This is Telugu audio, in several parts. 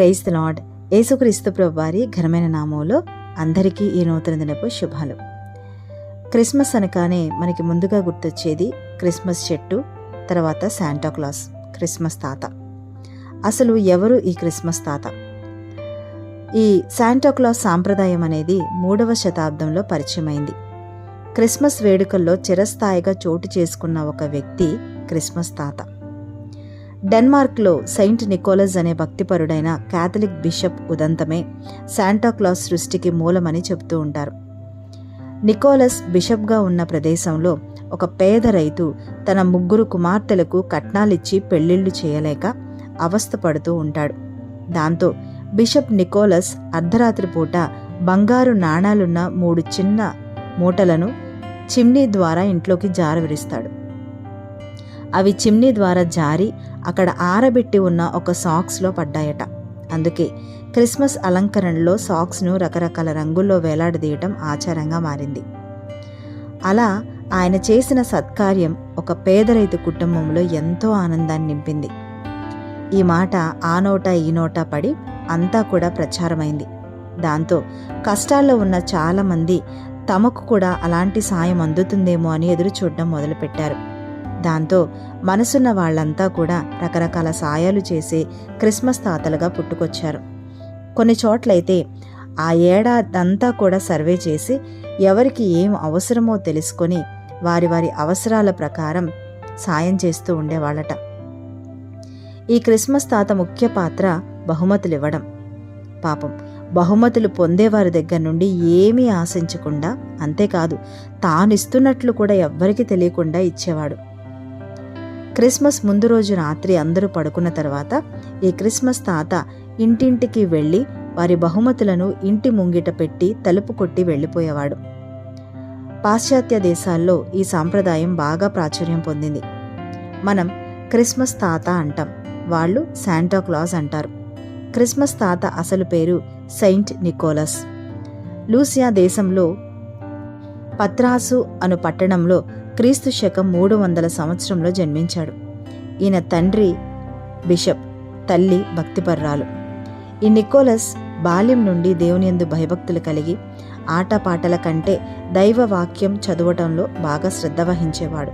ప్రైజ్ ద లాడ్ యేసుక్రీస్తు వారి ఘనమైన నామంలో అందరికీ ఈ నూతన దినపు శుభాలు. క్రిస్మస్ అనగానే మనకి ముందుగా గుర్తొచ్చేది క్రిస్మస్ చెట్టు తర్వాత శాంటాక్లాస్ క్రిస్మస్ తాత. అసలు ఎవరు ఈ క్రిస్మస్ తాత? ఈ శాంటాక్లాస్ సాంప్రదాయం అనేది మూడవ శతాబ్దంలో పరిచయమైంది. క్రిస్మస్ వేడుకల్లో చిరస్థాయిగా చోటు చేసుకున్న ఒక వ్యక్తి క్రిస్మస్ తాత. డెన్మార్క్లో సెయింట్ నికోలస్ అనే భక్తిపరుడైన క్యాథలిక్ బిషప్ ఉదంతమే శాంటాక్లాస్ సృష్టికి మూలమని చెబుతూ ఉంటారు. నికోలస్ బిషప్గా ఉన్న ప్రదేశంలో ఒక పేద రైతు తన ముగ్గురు కుమార్తెలకు కట్నాలిచ్చి పెళ్ళిళ్ళు చేయలేక అవస్థపడుతూ ఉంటాడు. దాంతో బిషప్ నికోలస్ అర్ధరాత్రి పూట బంగారు నాణాలున్న మూడు చిన్న మూటలను చిమ్నీ ద్వారా ఇంట్లోకి జారవిరిస్తాడు. అవి చిమ్నీ ద్వారా జారి అక్కడ ఆరబెట్టి ఉన్న ఒక సాక్స్లో పడ్డాయట. అందుకే క్రిస్మస్ అలంకరణలో సాక్స్ను రకరకాల రంగుల్లో వేలాడదీయటం ఆచారంగా మారింది. అలా ఆయన చేసిన సత్కార్యం ఒక పేద రైతు కుటుంబంలో ఎంతో ఆనందాన్ని నింపింది. ఈ మాట ఆ నోట ఈ నోట పడి అంతా కూడా ప్రచారమైంది. దాంతో కష్టాల్లో ఉన్న చాలామంది తమకు కూడా అలాంటి సాయం అందుతుందేమో అని ఎదురు చూడడం మొదలుపెట్టారు. దాంతో మనసున్న వాళ్ళంతా కూడా రకరకాల సాయాలు చేసి క్రిస్మస్ తాతలుగా పుట్టుకొచ్చారు. కొన్ని చోట్లయితే ఆ ఏడాదంతా కూడా సర్వే చేసి ఎవరికి ఏం అవసరమో తెలుసుకొని వారి వారి అవసరాల ప్రకారం సాయం చేస్తూ ఉండేవాళ్ళట. ఈ క్రిస్మస్ తాత ముఖ్య పాత్ర బహుమతులు ఇవ్వడం పాపం బహుమతులు పొందేవారి దగ్గర నుండి ఏమీ ఆశించకుండా అంతేకాదు తాను ఇస్తున్నట్లు కూడా ఎవ్వరికీ తెలియకుండా ఇచ్చేవాడు. క్రిస్మస్ ముందు రోజు రాత్రి అందరూ పడుకున్న తర్వాత ఈ క్రిస్మస్ తాత ఇంటింటికి వెళ్ళి వారి బహుమతులను ఇంటి ముంగిట పెట్టి తలుపు కొట్టి వెళ్ళిపోయేవాడు. పాశ్చాత్య దేశాల్లో ఈ సాంప్రదాయం బాగా ప్రాచుర్యం పొందింది. మనం క్రిస్మస్ తాత అంటాం. వాళ్ళు శాంటాక్లాస్ అంటారు. క్రిస్మస్ తాత అసలు పేరు సెయింట్ నికోలస్. లూసియా దేశంలో పత్రాసు అను పట్టణంలో క్రీస్తు శకం మూడు వందల సంవత్సరంలో జన్మించాడు. ఈయన తండ్రి బిషప్ తల్లి భక్తిపర్రాలు. ఈ నికోలస్ బాల్యం నుండి దేవుని యందు భయభక్తులు కలిగి ఆటపాటల కంటే దైవ వాక్యం చదవటంలో బాగా శ్రద్ధ వహించేవాడు.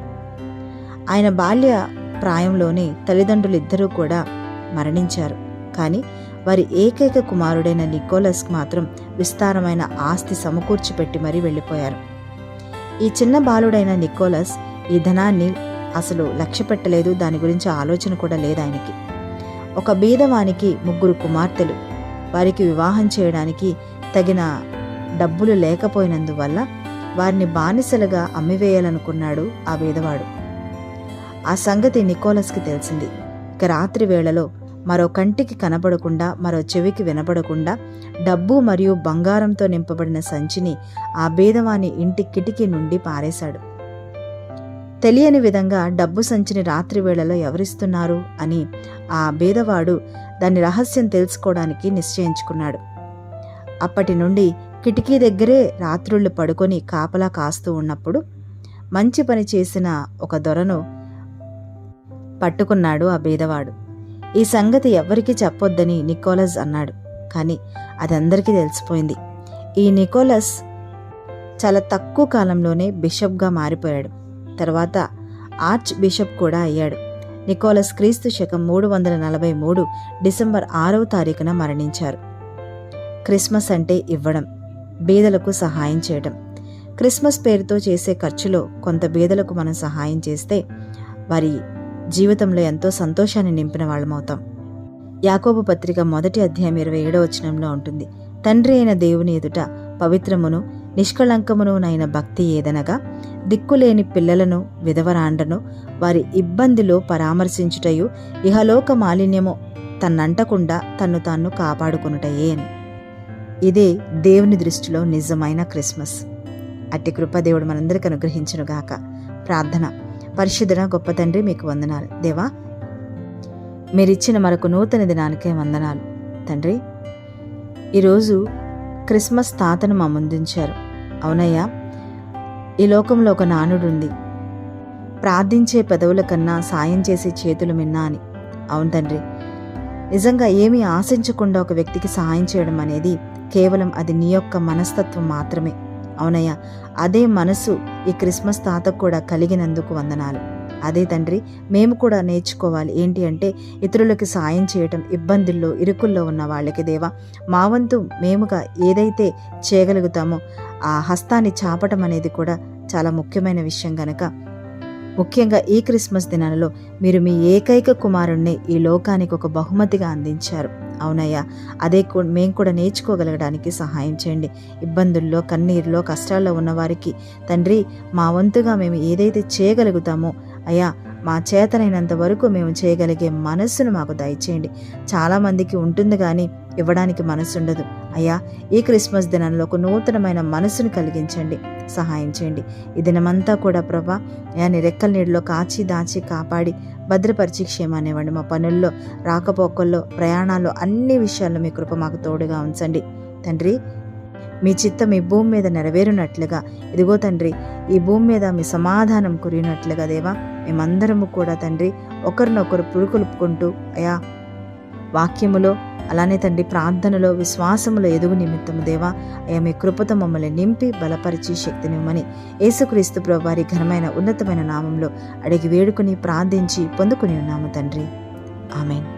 ఆయన బాల్య ప్రాయంలోనే తల్లిదండ్రులు ఇద్దరూ కూడా మరణించారు. కానీ వారి ఏకైక కుమారుడైన నికోలస్ మాత్రం విస్తారమైన ఆస్తి సమకూర్చిపెట్టి మరీ వెళ్ళిపోయారు. ఈ చిన్న బాలుడైన నికోలస్ ఈ ధనాన్ని అసలు లక్ష్య పెట్టలేదు. దాని గురించి ఆలోచన కూడా లేదు ఆయనకి. ఒక బీదవానికి ముగ్గురు కుమార్తెలు. వారికి వివాహం చేయడానికి తగిన డబ్బులు లేకపోయినందువల్ల వారిని బానిసలుగా అమ్మివేయాలనుకున్నాడు ఆ బీదవాడు. ఆ సంగతి నికోలస్కి తెలిసింది. ఇక రాత్రి వేళలో మరో కంటికి కనబడకుండా మరో చెవికి వినబడకుండా డబ్బు మరియు బంగారంతో నింపబడిన సంచిని ఆ బీదవాని ఇంటి కిటికీ నుండి పారేశాడు. తెలియని విధంగా డబ్బు సంచిని రాత్రి వేళలో ఎవరిస్తున్నారు అని ఆ బీదవాడు దాని రహస్యం తెలుసుకోవడానికి నిశ్చయించుకున్నాడు. అప్పటి నుండి కిటికీ దగ్గరే రాత్రుళ్ళు పడుకొని కాపలా కాస్తూ ఉన్నప్పుడు మంచి పని చేసిన ఒక దొరను పట్టుకున్నాడు ఆ బీదవాడు ఈ సంగతి ఎవ్వరికీ చెప్పొద్దని నికోలస్ అన్నాడు. కానీ అది అందరికీ తెలిసిపోయింది. ఈ నికోలస్ చాలా తక్కువ కాలంలోనే బిషప్గా మారిపోయాడు. తర్వాత ఆర్చ్ బిషప్ కూడా అయ్యాడు. నికోలస్ క్రీస్తు శకం మూడు వందల నలభై మూడు డిసెంబర్ ఆరవ తారీఖున మరణించారు. క్రిస్మస్ అంటే ఇవ్వడం బీదలకు సహాయం చేయడం. క్రిస్మస్ పేరుతో చేసే ఖర్చులో కొంత బీదలకు మనం సహాయం చేస్తే వారి జీవితంలో ఎంతో సంతోషాన్ని నింపిన వాళ్ళమవుతాం. యాకోబు పత్రిక మొదటి అధ్యాయం ఇరవై ఏడవ వచనంలో ఉంటుంది. తండ్రి అయిన దేవుని ఎదుట పవిత్రమును నిష్కళంకమునునైన భక్తి ఏదనగా దిక్కులేని పిల్లలను విధవరాండను వారి ఇబ్బందిలో పరామర్శించుటయు ఇహలోక మాలిన్యము తన్నంటకుండా తన్ను తాను కాపాడుకునుటయే అని. ఇదే దేవుని దృష్టిలో నిజమైన క్రిస్మస్. అట్టి కృప దేవుడు మనందరికి అనుగ్రహించునుగాక. ప్రార్థన. పరిశుద్ధుడ గొప్ప తండ్రి మీకు వందనాలు. దేవా మీరిచ్చిన మరొక నూతన దినానికే వందనాలు. తండ్రి ఈరోజు క్రిస్మస్ తాతను మా ముందుంచారు. అవునయ్యా ఈ లోకంలో ఒక నానుడుంది. ప్రార్థించే పెదవుల కన్నా సాయం చేసే చేతులు మిన్నా అని. అవును తండ్రి నిజంగా ఏమీ ఆశించకుండా ఒక వ్యక్తికి సహాయం చేయడం అనేది కేవలం అది నీ యొక్క మనస్తత్వం మాత్రమే. అవునయ్యా అదే మనసు ఈ క్రిస్మస్ తాతకు కూడా కలిగినందుకు వందనాలు. అదే తండ్రి మేము కూడా నేర్చుకోవాలి. ఏంటి అంటే ఇతరులకు సాయం చేయటం ఇబ్బందుల్లో ఇరుకుల్లో ఉన్న వాళ్ళకి దేవా మా వంతు మేముగా ఏదైతే చేయగలుగుతామో ఆ హస్తాన్ని చాపటం అనేది కూడా చాలా ముఖ్యమైన విషయం గనక ముఖ్యంగా ఈ క్రిస్మస్ దినాలలో మీరు మీ ఏకైక కుమారుణ్ణి ఈ లోకానికి ఒక బహుమతిగా అందించారు. అవునయ్యా అదే కూ- మేము కూడా నేర్చుకోగలగడానికి సహాయం చేయండి. ఇబ్బందుల్లో కన్నీరులో కష్టాల్లో ఉన్నవారికి తండ్రి మా వంతుగా మేము ఏదైతే చేయగలుగుతామో అయ్యా మా చేతనైనంత వరకు మేము చేయగలిగే మనస్సును మాకు దయచేయండి. చాలామందికి ఉంటుంది కానీ ఇవ్వడానికి మనసుండదు. అయ్యా ఈ క్రిస్మస్ దినంలో ఒక నూతనమైన మనసును కలిగించండి. సహాయం చేయండి. ఈ దినమంతా కూడా ప్రభా నీ రెక్కల నీళ్ళలో కాచి దాచి కాపాడి భద్రపరిచి క్షేమాన్నివ్వండి మా పనుల్లో రాకపోకల్లో ప్రయాణాల్లో అన్ని విషయాల్లో మీ కృప మాకు తోడుగా ఉంచండి. తండ్రి మీ చిత్తం ఈ భూమి మీద నెరవేరునట్లుగా. ఇదిగో తండ్రి ఈ భూమి మీద మీ సమాధానం కురిగినట్లుగా దేవా. మేమందరము కూడా తండ్రి ఒకరినొకరు పురుకొలుపుకుంటూ అయా వాక్యములో అలానే తండ్రి ప్రార్థనలో విశ్వాసములో ఎదుగు నిమిత్తము దేవా. అయా మీ కృపతో మమ్మల్ని నింపి బలపరిచి శక్తినివ్వమని యేసుక్రీస్తు ప్రభు వారి ఘనమైన ఉన్నతమైన నామంలో అడిగి వేడుకుని ప్రార్థించి పొందుకుని ఉన్నాము తండ్రి. ఆమెన్.